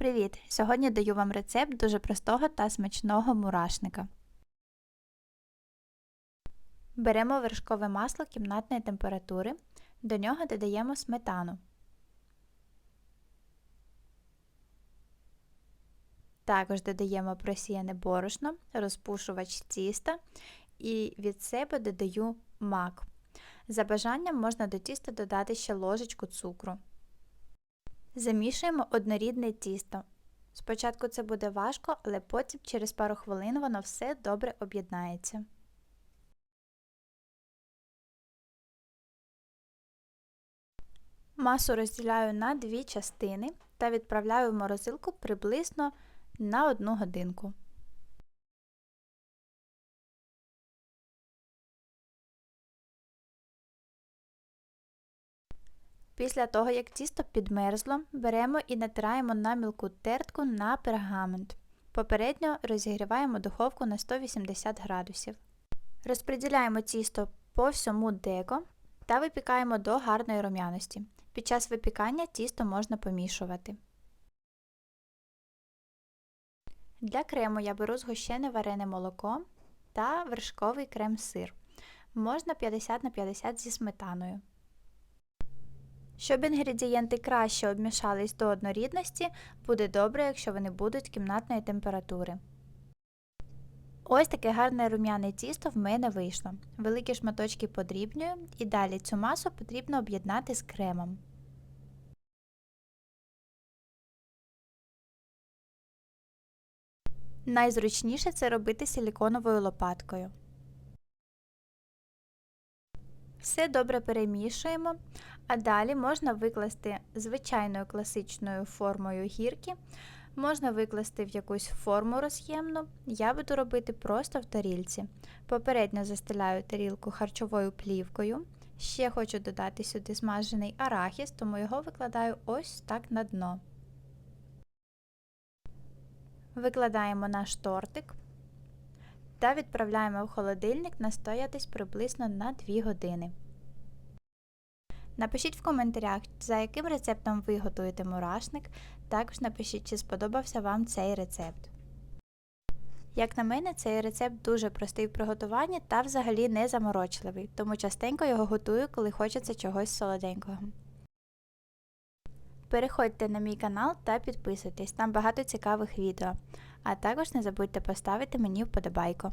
Привіт! Сьогодні даю вам рецепт дуже простого та смачного мурашника. Беремо вершкове масло кімнатної температури, до нього додаємо сметану. Також додаємо просіяне борошно, розпушувач тіста і від себе додаю мак. За бажанням можна до тіста додати ще ложечку цукру. Замішуємо однорідне тісто. Спочатку це буде важко, але потім через пару хвилин воно все добре об'єднається. Масу розділяю на дві частини та відправляю в морозилку приблизно на одну годинку. Після того, як тісто підмерзло, беремо і натираємо на мілку тертку на пергамент. Попередньо розігріваємо духовку на 180 градусів. Розподіляємо тісто по всьому деко та випікаємо до гарної рум'яності. Під час випікання тісто можна помішувати. Для крему я беру згущене варене молоко та вершковий крем-сир. Можна 50 на 50 зі сметаною. Щоб інгредієнти краще обмішались до однорідності, буде добре, якщо вони будуть кімнатної температури. Ось таке гарне рум'яне тісто в мене вийшло. Великі шматочки подрібнюю і далі цю масу потрібно об'єднати з кремом. Найзручніше це робити силіконовою лопаткою. Все добре перемішуємо, а далі можна викласти звичайною класичною формою гірки, можна викласти в якусь форму роз'ємну. Я буду робити просто в тарілці. Попередньо застеляю тарілку харчовою плівкою. Ще хочу додати сюди смажений арахіс, тому його викладаю ось так на дно. Викладаємо наш тортик та відправляємо в холодильник настоятись приблизно на 2 години. Напишіть в коментарях, за яким рецептом ви готуєте мурашник, також напишіть, чи сподобався вам цей рецепт. Як на мене, цей рецепт дуже простий в приготуванні та взагалі не заморочливий, тому частенько його готую, коли хочеться чогось солоденького. Переходьте на мій канал та підписуйтесь, там багато цікавих відео. А також не забудьте поставити мені вподобайку.